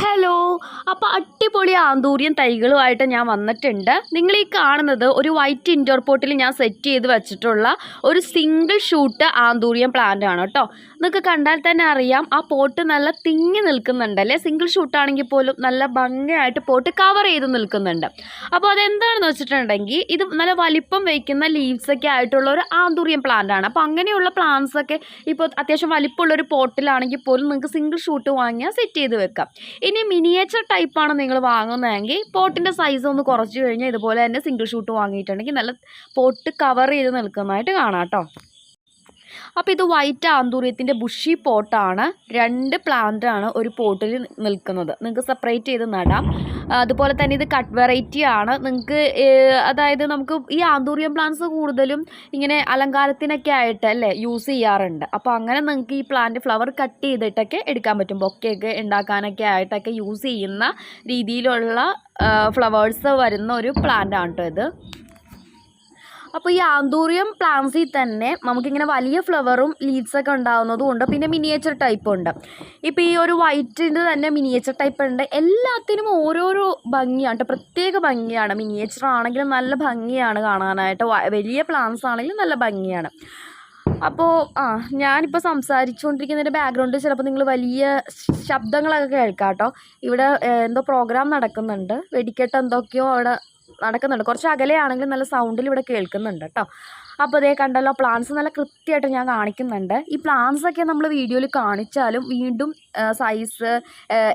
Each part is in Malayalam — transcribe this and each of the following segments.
ഹലോ അപ്പോൾ അടിപൊളി ആന്തൂരിയൻ തൈകളുമായിട്ട് ഞാൻ വന്നിട്ടുണ്ട്. നിങ്ങൾ ഈ കാണുന്നത് ഒരു വൈറ്റ് ഇൻഡോർ പോട്ടിൽ ഞാൻ സെറ്റ് ചെയ്ത് വെച്ചിട്ടുള്ള ഒരു സിംഗിൾ ഷൂട്ട് ആന്തൂരിയൻ പ്ലാന്റ് ആണ് കേട്ടോ നിങ്ങൾക്ക് കണ്ടാൽ തന്നെ അറിയാം ആ പോട്ട് നല്ല തിങ്ങി നിൽക്കുന്നുണ്ട് അല്ലേ? സിംഗിൾ ഷൂട്ടാണെങ്കിൽ പോലും നല്ല ഭംഗിയായിട്ട് പോട്ട് കവർ ചെയ്ത് നിൽക്കുന്നുണ്ട്. അപ്പോൾ അതെന്താണെന്ന് വെച്ചിട്ടുണ്ടെങ്കിൽ ഇത് നല്ല വലിപ്പം വയ്ക്കുന്ന ലീവ്സൊക്കെ ആയിട്ടുള്ള ഒരു ആന്തൂരിയൻ പ്ലാന്റ് ആണ്. അപ്പോൾ അങ്ങനെയുള്ള പ്ലാന്റ്സ് ഒക്കെ ഇപ്പോൾ അത്യാവശ്യം വലിപ്പമുള്ള ഒരു പോട്ടിലാണെങ്കിൽ പോലും നിങ്ങൾക്ക് സിംഗിൾ ഷൂട്ട് വാങ്ങിയാൽ സെറ്റ് ചെയ്ത് വെക്കാം. ഇനി മിനിയേച്ചർ ടൈപ്പാണ് നിങ്ങൾ വാങ്ങുന്നതെങ്കിൽ പോട്ടിന്റെ സൈസ് ഒന്ന് കുറച്ച് കഴിഞ്ഞാൽ ഇതുപോലെ തന്നെ സിംഗിൾ ഷൂട്ട് വാങ്ങിയിട്ടുണ്ടെങ്കിൽ നല്ല പോട്ട് കവർ ചെയ്ത് നിൽക്കുന്നതായിട്ട് കാണാം കേട്ടോ. അപ്പോൾ ഇത് വൈറ്റ് ആന്തൂറിയത്തിന്റെ ബുഷി പോട്ടാണ് രണ്ട് പ്ലാന്റാണ് ഒരു പോട്ടിൽ നിൽക്കുന്നത്. നിങ്ങൾക്ക് സെപ്പറേറ്റ് ചെയ്ത് നടാം. അതുപോലെ തന്നെ ഇത് കട്ട് വെറൈറ്റി ആണ്. നിങ്ങൾക്ക് അതായത് നമുക്ക് ഈ ആന്തൂറിയം പ്ലാന്റ്സ് കൂടുതലും ഇങ്ങനെ അലങ്കാരത്തിനൊക്കെ ആയിട്ട് അല്ലേ യൂസ് ചെയ്യാറുണ്ട്. അപ്പോൾ അങ്ങനെ നിങ്ങൾക്ക് ഈ പ്ലാന്റ് ഫ്ലവർ കട്ട് ചെയ്തിട്ടൊക്കെ എടുക്കാൻ പറ്റും. ബൊക്കെയൊക്കെ ഉണ്ടാക്കാനൊക്കെ ആയിട്ടൊക്കെ യൂസ് ചെയ്യുന്ന രീതിയിലുള്ള ഫ്ലവേഴ്സ് വരുന്ന ഒരു പ്ലാന്റ് ആണ് കേട്ടോ ഇത്. അപ്പോൾ ഈ ആന്തൂറിയം പ്ലാന്റ്സിൽ തന്നെ നമുക്കിങ്ങനെ വലിയ ഫ്ലവറും ലീഡ്സൊക്കെ ഉണ്ടാകുന്നതും ഉണ്ട് പിന്നെ മിനിയേച്ചർ ടൈപ്പ് ഉണ്ട്. ഇപ്പോൾ ഈ ഒരു വൈറ്റിന്റെ തന്നെ മിനിയേച്ചർ ടൈപ്പ് ഉണ്ട്. എല്ലാത്തിനും ഓരോരോ ഭംഗിയാണ്. പ്രത്യേക ഭംഗിയാണ്. മിനിയേച്ചർ ആണെങ്കിലും നല്ല ഭംഗിയാണ് കാണാനായിട്ട്. വലിയ പ്ലാന്റ്സ് ആണെങ്കിലും നല്ല ഭംഗിയാണ്. അപ്പോൾ ആ ഞാനിപ്പോൾ സംസാരിച്ചുകൊണ്ടിരിക്കുന്നതിന്റെ ബാക്ക്ഗ്രൗണ്ട് ചിലപ്പോൾ നിങ്ങൾ വലിയ ശബ്ദങ്ങളൊക്കെ കേൾക്കാം കേട്ടോ ഇവിടെ എന്തോ പ്രോഗ്രാം നടക്കുന്നുണ്ട്. വെടിക്കെട്ട് എന്തൊക്കെയോ അവിടെ നടക്കുന്നുണ്ട്. കുറച്ച് അകലെയാണെങ്കിലും നല്ല സൗണ്ടിൽ ഇവിടെ കേൾക്കുന്നുണ്ട് കേട്ടോ അപ്പോൾ അതേ കണ്ടല്ലോ പ്ലാന്റ്സ് നല്ല കൃത്യമായിട്ട് ഞാൻ കാണിക്കുന്നുണ്ട്. ഈ ഒക്കെ നമ്മൾ വീഡിയോയിൽ കാണിച്ചാലും വീണ്ടും സൈസ്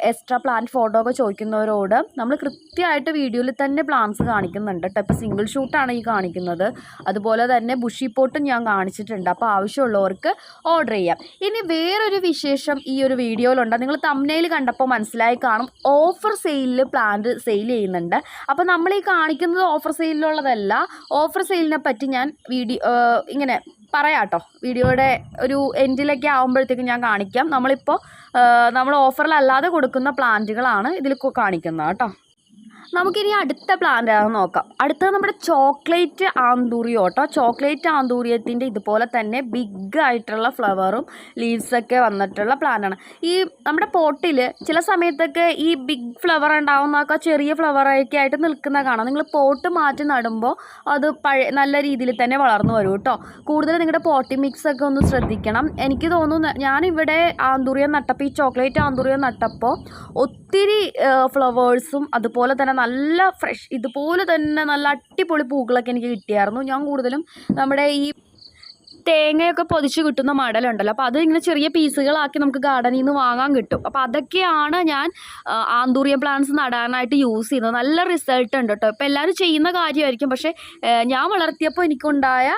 എക്സ്ട്രാ പ്ലാന്റ് ഫോട്ടോ ഒക്കെ ചോദിക്കുന്നവരോട് നമ്മൾ കൃത്യമായിട്ട് വീഡിയോയിൽ തന്നെ പ്ലാന്റ്സ് കാണിക്കുന്നുണ്ട് കേട്ടോ. ഇപ്പോൾ സിംഗിൾ ഷൂട്ടാണ് ഈ കാണിക്കുന്നത്. അതുപോലെ തന്നെ ബുഷി പോട്ടും ഞാൻ കാണിച്ചിട്ടുണ്ട്. അപ്പോൾ ആവശ്യമുള്ളവർക്ക് ഓർഡർ ചെയ്യാം. ഇനി വേറൊരു വിശേഷം ഈ ഒരു വീഡിയോയിലുണ്ട്. നിങ്ങൾ തമ്മനയിൽ കണ്ടപ്പോൾ മനസ്സിലായി കാണും. ഓഫർ സെയിലിൽ പ്ലാന്റ് സെയിൽ ചെയ്യുന്നുണ്ട്. അപ്പോൾ നമ്മൾ ഈ കാണിക്കുന്നത് ഓഫർ സെയിലിലുള്ളതല്ല ഓഫർ സെയിലിനെ പറ്റി ഞാൻ വീഡിയോ ഇങ്ങനെ പറയാം കേട്ടോ വീഡിയോയുടെ ഒരു എൻഡിലൊക്കെ ആകുമ്പോഴത്തേക്കും ഞാൻ കാണിക്കാം. നമ്മളിപ്പോൾ നമ്മൾ ഓഫറിലല്ലാതെ കൊടുക്കുന്ന പ്ലാന്റുകളാണ് ഇതിൽ കാണിക്കുന്നത് കേട്ടോ. നമുക്കിനി അടുത്ത പ്ലാന്റ് ആണ് നോക്കാം. അടുത്തത് നമ്മുടെ ചോക്ലേറ്റ് ആന്തൂറിയോ കേട്ടോ ചോക്ലേറ്റ് ആന്തൂറിയത്തിന്റെ ഇതുപോലെ തന്നെ ബിഗ് ആയിട്ടുള്ള ഫ്ലവറും ലീവ്സൊക്കെ വന്നിട്ടുള്ള പ്ലാന്റാണ് ഈ നമ്മുടെ പോട്ടിൽ ചില സമയത്തൊക്കെ ഈ ബിഗ് ഫ്ലവർ ഉണ്ടാവുന്നതൊക്കെ ചെറിയ ഫ്ലവറൊക്കെ ആയിട്ട് നിൽക്കുന്ന കാണാം. നിങ്ങൾ പോട്ട് മാറ്റി നടുമ്പോൾ അത് പഴയ നല്ല രീതിയിൽ തന്നെ വളർന്നു വരും കേട്ടോ കൂടുതൽ നിങ്ങളുടെ പോട്ടി മിക്സ് ഒക്കെ ഒന്ന് ശ്രദ്ധിക്കണം. എനിക്ക് തോന്നുന്നു ഞാനിവിടെ ആന്തൂറിയം നട്ടപ്പോൾ ഈ ചോക്ലേറ്റ് ആന്തൂറിയം നട്ടപ്പോൾ ഒത്തിരി ഫ്ലവേഴ്സും അതുപോലെ തന്നെ നല്ല ഫ്രഷ് ഇതുപോലെ തന്നെ നല്ല അടിപൊളി പൂക്കളൊക്കെ എനിക്ക് കിട്ടിയായിരുന്നു. ഞാൻ കൂടുതലും നമ്മുടെ ഈ തേങ്ങയൊക്കെ പൊതിച്ച് കിട്ടുന്ന മടലുണ്ടല്ലോ. അപ്പോൾ അത് ഇങ്ങനെ ചെറിയ പീസുകളാക്കി നമുക്ക് ഗാർഡനിൽ നിന്ന് വാങ്ങാൻ കിട്ടും. അപ്പോൾ അതൊക്കെയാണ് ഞാൻ ആന്തൂറിയ പ്ലാന്റ്സ് നടാനായിട്ട് യൂസ് ചെയ്യുന്നത്. നല്ല റിസൾട്ട് ഉണ്ട് കേട്ടോ ഇപ്പോൾ എല്ലാവരും ചെയ്യുന്ന കാര്യമായിരിക്കും. പക്ഷേ ഞാൻ വളർത്തിയപ്പോൾ എനിക്കുണ്ടായ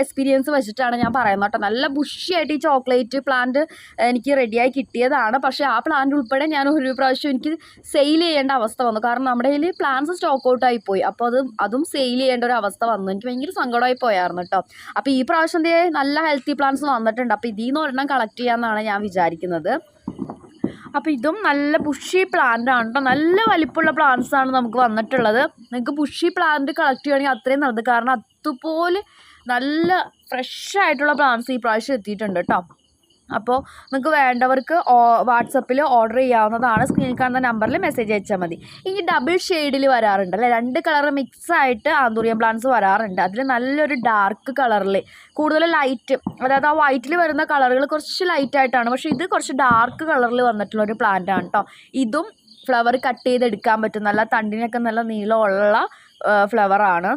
എക്സ്പീരിയൻസ് വെച്ചിട്ടാണ് ഞാൻ പറയുന്നത് കേട്ടോ. നല്ല ബുഷിയായിട്ട് ഈ ചോക്ലേറ്റ് പ്ലാന്റ് എനിക്ക് റെഡിയായി കിട്ടിയതാണ്. പക്ഷേ ആ പ്ലാന്റ് ഉൾപ്പെടെ ഞാൻ ഒരു പ്രാവശ്യം എനിക്ക് സെയിൽ ചെയ്യേണ്ട അവസ്ഥ വന്നു. കാരണം നമ്മുടെ കയ്യിൽ പ്ലാന്റ്സ് സ്റ്റോക്ക് ഔട്ടായി പോയി. അപ്പോൾ അത് അതും സെയിൽ ചെയ്യേണ്ട ഒരു അവസ്ഥ വന്നു. എനിക്ക് ഭയങ്കര സങ്കടമായി പോയായിരുന്നു കേട്ടോ. അപ്പോൾ ഈ പ്രാവശ്യം നല്ല ഹെൽത്തി പ്ലാന്റ്സ് വന്നിട്ടുണ്ട്. അപ്പോൾ ഇതിൽ നിന്ന് ഒരെണ്ണം കളക്ട് ചെയ്യാമെന്നാണ് ഞാൻ വിചാരിക്കുന്നത്. അപ്പോൾ ഇതും നല്ല ബുഷി പ്ലാന്റ് ആണ് കേട്ടോ. നല്ല വലിപ്പമുള്ള പ്ലാന്റ്സ് ആണ് നമുക്ക് വന്നിട്ടുള്ളത്. നിങ്ങൾക്ക് ബുഷി പ്ലാന്റ് കളക്ട് ചെയ്യുകയാണെങ്കിൽ അത്രയും നല്ലത്. കാരണം അതുപോലെ നല്ല ഫ്രഷ് ആയിട്ടുള്ള പ്ലാന്റ്സ് ഈ പ്രാവശ്യം എത്തിയിട്ടുണ്ട് കേട്ടോ അപ്പോൾ നിങ്ങൾക്ക് വേണ്ടവർക്ക് വാട്സപ്പിൽ ഓർഡർ ചെയ്യാവുന്നതാണ്. സ്ക്രീനിൽ കാണുന്ന നമ്പറിൽ മെസ്സേജ് അയച്ചാൽ മതി. ഇനി ഡബിൾ ഷെയ്ഡിൽ വരാറുണ്ട് അല്ലേ? രണ്ട് കളർ മിക്സ് ആയിട്ട് ആന്തൂറിയം പ്ലാന്റ്സ് വരാറുണ്ട്. അതിൽ നല്ലൊരു ഡാർക്ക് കളറിൽ കൂടുതൽ ലൈറ്റ് അതായത് ആ വൈറ്റിൽ വരുന്ന കളറുകൾ കുറച്ച് ലൈറ്റ് ആയിട്ടാണ്. പക്ഷേ ഇത് കുറച്ച് ഡാർക്ക് കളറിൽ വന്നിട്ടുള്ള ഒരു പ്ലാന്റ് ആണ് കേട്ടോ ഇതും ഫ്ലവർ കട്ട് ചെയ്തെടുക്കാൻ പറ്റും. നല്ല തണ്ടിനൊക്കെ നല്ല നീളമുള്ള ഫ്ലവറാണ്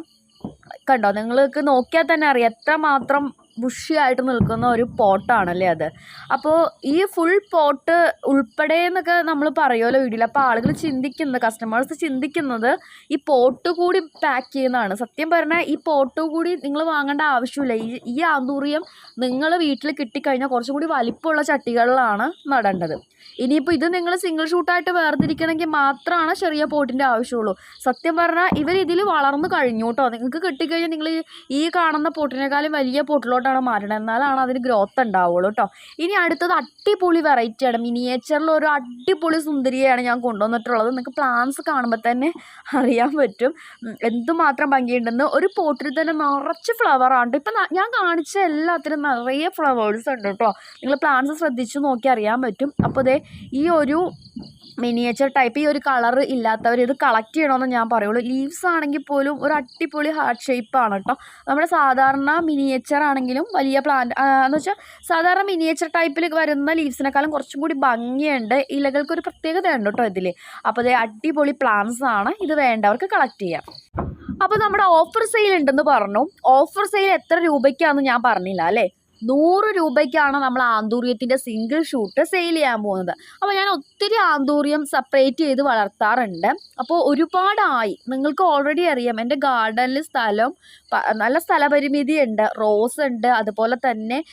കണ്ടോ? നിങ്ങൾക്ക് നോക്കിയാൽ തന്നെ അറിയാം. എത്രമാത്രം ബുഷിയായിട്ട് നിൽക്കുന്ന ഒരു പോട്ടാണല്ലേ അത്? അപ്പോൾ ഈ ഫുൾ പോട്ട് ഉൾപ്പെടെ എന്നൊക്കെ നമ്മൾ പറയുമല്ലോ വീഡിയോയിൽ അപ്പോൾ ആളുകൾ ചിന്തിക്കുന്നത് കസ്റ്റമേഴ്സ് ചിന്തിക്കുന്നത് ഈ പോട്ട് കൂടി പാക്ക് ചെയ്യുന്നതാണ്. സത്യം പറഞ്ഞാൽ ഈ പോട്ട് കൂടി നിങ്ങൾ വാങ്ങേണ്ട ആവശ്യമില്ല. ഈ ഈ ആന്തൂറിയം നിങ്ങൾ വീട്ടിൽ കിട്ടിക്കഴിഞ്ഞാൽ കുറച്ചും കൂടി വലിപ്പമുള്ള ചട്ടികളിലാണ് നടേണ്ടത്. ഇനിയിപ്പോൾ ഇത് നിങ്ങൾ സിംഗിൾ ഷൂട്ടായിട്ട് വേർതിരിക്കണമെങ്കിൽ മാത്രമാണ് ചെറിയ പോട്ടിന്റെ ആവശ്യമുള്ളൂ. സത്യം പറഞ്ഞാൽ ഇവർ ഇതിൽ വളർന്നു കഴിഞ്ഞു കേട്ടോ നിങ്ങൾക്ക് കിട്ടിക്കഴിഞ്ഞാൽ നിങ്ങൾ ഈ കാണുന്ന പോട്ടിനേക്കാളും വലിയ പോട്ടിലോട്ടാണ് മാറ്റണം എന്നാലാണ് അതിന് ഗ്രോത്ത് ഉണ്ടാവുള്ളൂ കേട്ടോ ഇനി അടുത്തത് അടിപൊളി വെറൈറ്റിയാണ് മിനിയേച്ചറിൽ ഒരു അടിപൊളി സുന്ദരിയാണ് ഞാൻ കൊണ്ടുവന്നിട്ടുള്ളത്. നിങ്ങൾക്ക് പ്ലാന്റ്സ് കാണുമ്പോൾ തന്നെ അറിയാൻ പറ്റും. എന്തുമാത്രം ഭംഗിയുണ്ടെന്ന്. ഒരു പോട്ടിൽ തന്നെ നിറച്ച് ഫ്ലവറാണ് ഇപ്പം ഞാൻ കാണിച്ച എല്ലാത്തിനും നിറയെ ഫ്ലവേഴ്സ് ഉണ്ട് കേട്ടോ നിങ്ങൾ പ്ലാന്റ്സ് ശ്രദ്ധിച്ച് നോക്കി അറിയാൻ പറ്റും. അപ്പോൾ ദേ ഈ ഒരു മിനിയേച്ചർ ടൈപ്പ് ഈ ഒരു കളർ ഇല്ലാത്തവർ ഇത് കളക്ട് ചെയ്യണമെന്ന് ഞാൻ പറയുള്ളൂ. ലീവ്സ് ആണെങ്കിൽ പോലും ഒരു അടിപൊളി ഹാർട്ട് ഷേപ്പാണ് കേട്ടോ നമ്മുടെ സാധാരണ മിനിയേച്ചർ ആണെങ്കിലും വലിയ പ്ലാന്റ് എന്ന് വെച്ചാൽ സാധാരണ മിനിയേച്ചർ ടൈപ്പിൽ വരുന്ന ലീവ്സിനെക്കാളും കുറച്ചും കൂടി ഭംഗിയുണ്ട്. ഇലകൾക്ക് ഒരു പ്രത്യേകത ഉണ്ട് കേട്ടോ ഇതിൽ അപ്പോൾ ഇത് അടിപൊളി പ്ലാന്റ്സ് ആണ്. ഇത് വേണ്ടവർക്ക് കളക്ട് ചെയ്യാം. അപ്പോൾ നമ്മുടെ ഓഫർ സെയിൽ ഉണ്ടെന്ന് പറഞ്ഞു. ഓഫർ സെയിൽ എത്ര രൂപയ്ക്കാണെന്ന് ഞാൻ പറഞ്ഞില്ല അല്ലേ? നൂറ് രൂപയ്ക്കാണ് നമ്മൾ ആന്തൂര്യത്തിന്റെ സിംഗിൾ ഷൂട്ട് സെയിൽ ചെയ്യാൻ പോകുന്നത്. അപ്പോൾ ഞാൻ ഒത്തിരി ആന്തൂര്യം സെപ്പറേറ്റ് ചെയ്ത് വളർത്താറുണ്ട്. അപ്പോൾ ഒരുപാടായി. നിങ്ങൾക്ക് ഓൾറെഡി അറിയാം. എന്റെ ഗാർഡനിൽ സ്ഥലം നല്ല സ്ഥലപരിമിതി ഉണ്ട്. റോസ് ഉണ്ട്. അതുപോലെ തന്നെ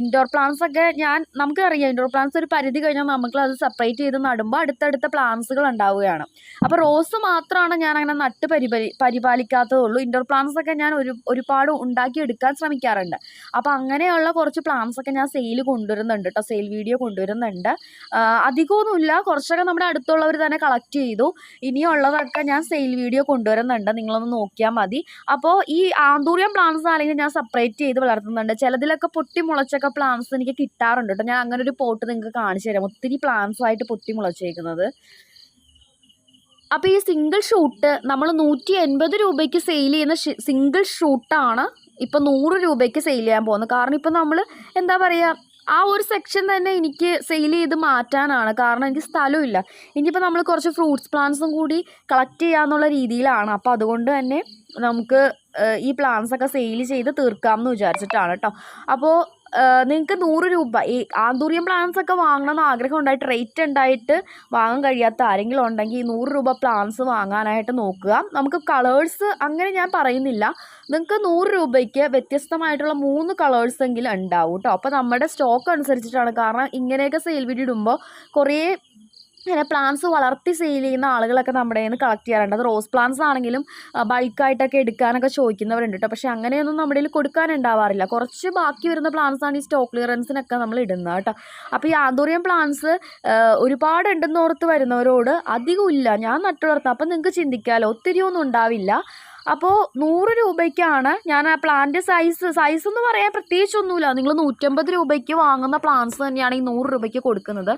ഇൻഡോർ പ്ലാന്റ്സ് ഒക്കെ ഞാൻ നമുക്കറിയാം ഇൻഡോർ പ്ലാന്റ്സ് ഒരു പരിധി കഴിഞ്ഞാൽ നമുക്ക് അത് സെപ്പറേറ്റ് ചെയ്ത് നടുമ്പോൾ അടുത്തടുത്ത പ്ലാന്റ്സുകൾ ഉണ്ടാവുകയാണ്. അപ്പോൾ റോസ് മാത്രമാണ് ഞാൻ അങ്ങനെ നട്ട് പരിപാലി പരിപാലിക്കാത്തതുള്ളൂ. ഇൻഡോർ പ്ലാന്റ്സ് ഒക്കെ ഞാൻ ഒരു ഒരുപാട് ഉണ്ടാക്കി എടുക്കാൻ ശ്രമിക്കാറുണ്ട്. അപ്പോൾ അങ്ങനെയുള്ള കുറച്ച് പ്ലാന്റ്സ് ഒക്കെ ഞാൻ സെയിൽ കൊണ്ടുവരുന്നുണ്ട് കേട്ടോ സെയിൽ വീഡിയോ കൊണ്ടുവരുന്നുണ്ട്. അധികമൊന്നുമില്ല. കുറച്ചൊക്കെ നമ്മുടെ അടുത്തുള്ളവർ തന്നെ കളക്ട് ചെയ്തു. ഇനിയുള്ളതൊക്കെ ഞാൻ സെയിൽ വീഡിയോ കൊണ്ടുവരുന്നുണ്ട്. നിങ്ങളൊന്ന് നോക്കിയാൽ മതി. അപ്പോൾ ഈ ആന്തൂറിയം പ്ലാന്റ്സ് ആണെങ്കിൽ ഞാൻ സെപ്പറേറ്റ് ചെയ്ത് വളർത്തുന്നുണ്ട്. ചിലതിലൊക്കെ പൊട്ടി മുളച്ചൊക്കെ പ്ലാന്റ്സ് എനിക്ക് കിട്ടാറുണ്ട് കേട്ടോ ഞാൻ അങ്ങനെ ഒരു പോട്ട് നിങ്ങൾക്ക് കാണിച്ചു തരാം. ഒത്തിരി പ്ലാന്റ്സ് ആയിട്ട് പൊട്ടി മുളച്ചേക്കുന്നത് അപ്പോൾ ഈ സിംഗിൾ ഷൂട്ട് നമ്മൾ നൂറ്റി എൺപത് രൂപയ്ക്ക് സെയിൽ ചെയ്യുന്ന സിംഗിൾ ഷൂട്ടാണ് ഇപ്പം നൂറ് രൂപയ്ക്ക് സെയിൽ ചെയ്യാൻ പോകുന്നത് കാരണം ഇപ്പം നമ്മൾ എന്താ പറയുക ആ ഒരു സെക്ഷൻ തന്നെ എനിക്ക് സെയിൽ ചെയ്ത് മാറ്റാനാണ്. കാരണം എനിക്ക് സ്ഥലമില്ല. ഇനിയിപ്പോൾ നമ്മൾ കുറച്ച് ഫ്രൂട്ട്സ് പ്ലാന്റ്സും കൂടി കളക്ട് ചെയ്യാന്നുള്ള രീതിയിലാണ്. അപ്പോൾ അതുകൊണ്ട് തന്നെ നമുക്ക് ഈ പ്ലാന്റ്സൊക്കെ സെയിൽ ചെയ്ത് തീർക്കാം എന്ന് വിചാരിച്ചിട്ടാണ് കേട്ടോ അപ്പോൾ നിങ്ങൾക്ക് നൂറ് രൂപ. ഈ ആന്തൂറിയം പ്ലാന്റ്സ് ഒക്കെ വാങ്ങണമെന്ന് ആഗ്രഹം ഉണ്ടായിട്ട് റേറ്റ് ഉണ്ടായിട്ട് വാങ്ങാൻ കഴിയാത്ത ആരെങ്കിലും ഉണ്ടെങ്കിൽ നൂറ് രൂപ പ്ലാന്റ്സ് വാങ്ങാനായിട്ട് നോക്കുക. നമുക്ക് കളേഴ്സ് അങ്ങനെ ഞാൻ പറയുന്നില്ല. നിങ്ങൾക്ക് നൂറ് രൂപയ്ക്ക് വ്യത്യസ്തമായിട്ടുള്ള മൂന്ന് കളേഴ്സ് എങ്കിലും ഉണ്ടാവും കേട്ടോ അപ്പോൾ നമ്മുടെ സ്റ്റോക്ക് അനുസരിച്ചിട്ടാണ്. കാരണം ഇങ്ങനെയൊക്കെ സെയിൽ വീഡിയോ ഇടുമ്പോൾ കുറേ ഇങ്ങനെ പ്ലാന്റ്സ് വളർത്തി സെയിൽ ചെയ്യുന്ന ആളുകളൊക്കെ നമ്മുടെ നിന്ന് കളക്ട് ചെയ്യാറുണ്ട്. അത് റോസ് പ്ലാന്റ്സ് ആണെങ്കിലും ബൾക്കായിട്ടൊക്കെ എടുക്കാനൊക്കെ ചോദിക്കുന്നവരുണ്ട് കേട്ടോ പക്ഷേ അങ്ങനെയൊന്നും നമ്മുടെ കയ്യിൽ കൊടുക്കാനുണ്ടാവാറില്ല. കുറച്ച് ബാക്കി വരുന്ന പ്ലാന്റ്സ് ആണ് ഈ സ്റ്റോക്ക് ക്ലിയറൻസിനൊക്കെ നമ്മൾ ഇടുന്നത് കേട്ടോ അപ്പോൾ ഈ ആന്തോറിയം പ്ലാന്റ്സ് ഒരുപാട് ഉണ്ടെന്ന് ഓർത്ത് വരുന്നവരോട് അധികമില്ല. ഞാൻ നട്ടു വളർത്താം അപ്പം നിങ്ങൾക്ക് ചിന്തിക്കാമല്ലോ ഒത്തിരി ഒന്നും ഉണ്ടാവില്ല. അപ്പോൾ നൂറ് രൂപയ്ക്കാണ് ഞാൻ ആ പ്ലാന്റ് സൈസ് സൈസ് എന്ന് പറയാൻ പ്രത്യേകിച്ചൊന്നുമില്ല. നിങ്ങൾ നൂറ്റമ്പത് രൂപയ്ക്ക് വാങ്ങുന്ന പ്ലാന്റ്സ് തന്നെയാണ് ഈ നൂറ് രൂപയ്ക്ക് കൊടുക്കുന്നത്.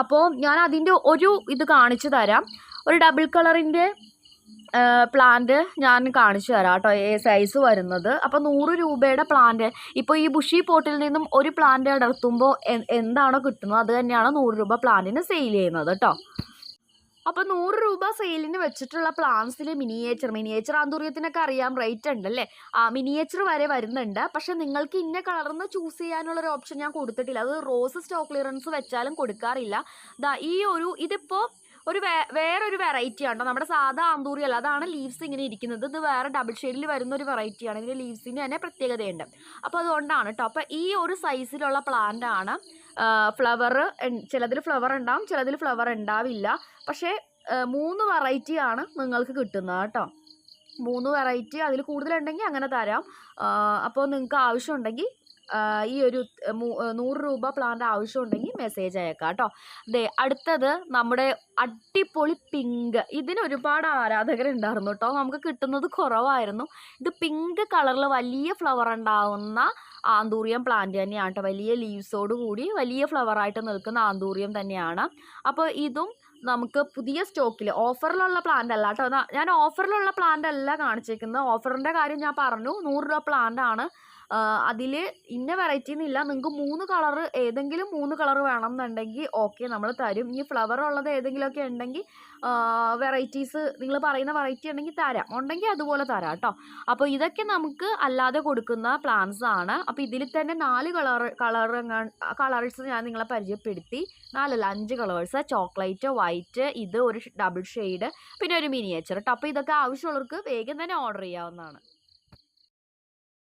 അപ്പോൾ ഞാൻ അതിന്റെ ഒരു ഇത് കാണിച്ചു തരാം. ഒരു ഡബിൾ കളറിന്റെ പ്ലാന്റ് ഞാൻ കാണിച്ചു തരാം കേട്ടോ ഏ സൈസ് വരുന്നത്. അപ്പോൾ നൂറ് രൂപയുടെ പ്ലാന്റ് ഇപ്പോൾ ഈ ബുഷി പോട്ടിൽ നിന്നും ഒരു പ്ലാന്റ് അടർത്തുമ്പോൾ എന്താണോ കിട്ടുന്നത്? അത് തന്നെയാണ് നൂറ് രൂപ പ്ലാന്റിന് സെയിൽ ചെയ്യുന്നത് കേട്ടോ. അപ്പോൾ നൂറ് രൂപ സെയിലിന് വെച്ചിട്ടുള്ള പ്ലാന്റ്സിൽ മിനിയേച്ചർ മിനിയേച്ചർ ആന്തൂര്യത്തിനൊക്കെ അറിയാം റേറ്റ് ഉണ്ടല്ലേ ആ മിനിയേച്ചർ വരെ വരുന്നുണ്ട്. പക്ഷെ നിങ്ങൾക്ക് ഇന്ന കളർന്ന് ചൂസ് ചെയ്യാനുള്ള ഒരു ഓപ്ഷൻ ഞാൻ കൊടുത്തിട്ടില്ല. അത് റോസ് സ്റ്റോക്ക് ക്ലിയറൻസ് വെച്ചാലും കൊടുക്കാറില്ല. ദാ ഈ ഒരു ഇതിപ്പോൾ ഒരു വേറൊരു വെറൈറ്റി ആണ് നമ്മുടെ സാധാ ആന്തൂറി അല്ല അതാണ് ലീവ്സ് ഇങ്ങനെ ഇരിക്കുന്നത്. ഇത് വേറെ ഡബിൾ ഷെയ്ഡിൽ വരുന്ന ഒരു വെറൈറ്റിയാണ് ഇതിന്റെ ലീവ്സിന് തന്നെ പ്രത്യേകതയുണ്ട്. അപ്പോൾ അതുകൊണ്ടാണ് കേട്ടോ അപ്പോൾ ഈ ഒരു സൈസിലുള്ള പ്ലാന്റ് ആണ് ഫ്ലവർ ചിലതിൽ ഫ്ലവർ ഉണ്ടാവും ചിലതിൽ ഫ്ലവർ ഉണ്ടാവില്ല പക്ഷേ മൂന്ന് വെറൈറ്റി ആണ് നിങ്ങൾക്ക് കിട്ടുന്നത് കേട്ടോ മൂന്ന് വെറൈറ്റി അതിൽ കൂടുതലുണ്ടെങ്കിൽ അങ്ങനെ തരാം. അപ്പോൾ നിങ്ങൾക്ക് ആവശ്യമുണ്ടെങ്കിൽ ഈ ഒരു നൂറ് രൂപ പ്ലാന്റ് ആവശ്യമുണ്ടെങ്കിൽ മെസ്സേജ് അയക്കാം കേട്ടോ ദേ അടുത്തത് നമ്മുടെ അടിപൊളി പിങ്ക് ഇതിന് ഒരുപാട് ആരാധകരുണ്ടായിരുന്നു കേട്ടോ നമുക്ക് കിട്ടുന്നത് കുറവായിരുന്നു. ഇത് പിങ്ക് കളറിൽ വലിയ ഫ്ലവർ ഉണ്ടാവുന്ന ആന്തൂറിയം പ്ലാന്റ് തന്നെയാണ് കേട്ടോ വലിയ ലീവ്സോട് കൂടി വലിയ ഫ്ലവറായിട്ട് നിൽക്കുന്ന ആന്തൂറിയം തന്നെയാണ്. അപ്പോൾ ഇതും നമുക്ക് പുതിയ സ്റ്റോക്കിൽ ഓഫറിലുള്ള പ്ലാന്റ് അല്ല കേട്ടോ ഞാൻ ഓഫറിലുള്ള പ്ലാന്റ് അല്ല കാണിച്ചേക്കുന്നത്. ഓഫറിന്റെ കാര്യം ഞാൻ പറഞ്ഞു. നൂറ് രൂപ പ്ലാന്റ് ആണ്. അതിൽ ഇന്ന വെറൈറ്റി എന്നില്ല നിങ്ങൾക്ക് മൂന്ന് കളർ ഏതെങ്കിലും മൂന്ന് കളർ വേണം എന്നുണ്ടെങ്കിൽ ഓക്കെ നമ്മൾ തരും. ഈ ഫ്ലവർ ഉള്ളത് ഏതെങ്കിലുമൊക്കെ ഉണ്ടെങ്കിൽ വെറൈറ്റീസ് നിങ്ങൾ പറയുന്ന വെറൈറ്റി ഉണ്ടെങ്കിൽ തരാം. ഉണ്ടെങ്കിൽ അതുപോലെ തരാം കേട്ടോ അപ്പോൾ ഇതൊക്കെ നമുക്ക് അല്ലാതെ കൊടുക്കുന്ന പ്ലാന്റ്സ് ആണ്. അപ്പോൾ ഇതിൽ തന്നെ നാല് കളർ കളർ കളേഴ്സ് ഞാൻ നിങ്ങളെ പരിചയപ്പെടുത്തി. നാലല്ല അഞ്ച് കളേഴ്സ് ചോക്ലേറ്റ് വൈറ്റ് ഇത് ഒരു ഡബിൾ ഷെയ്ഡ് പിന്നെ ഒരു മിനിയേച്ചർ കേട്ടോ അപ്പോൾ ഇതൊക്കെ ആവശ്യമുള്ളവർക്ക് വേഗം തന്നെ ഓർഡർ ചെയ്യാവുന്നതാണ്.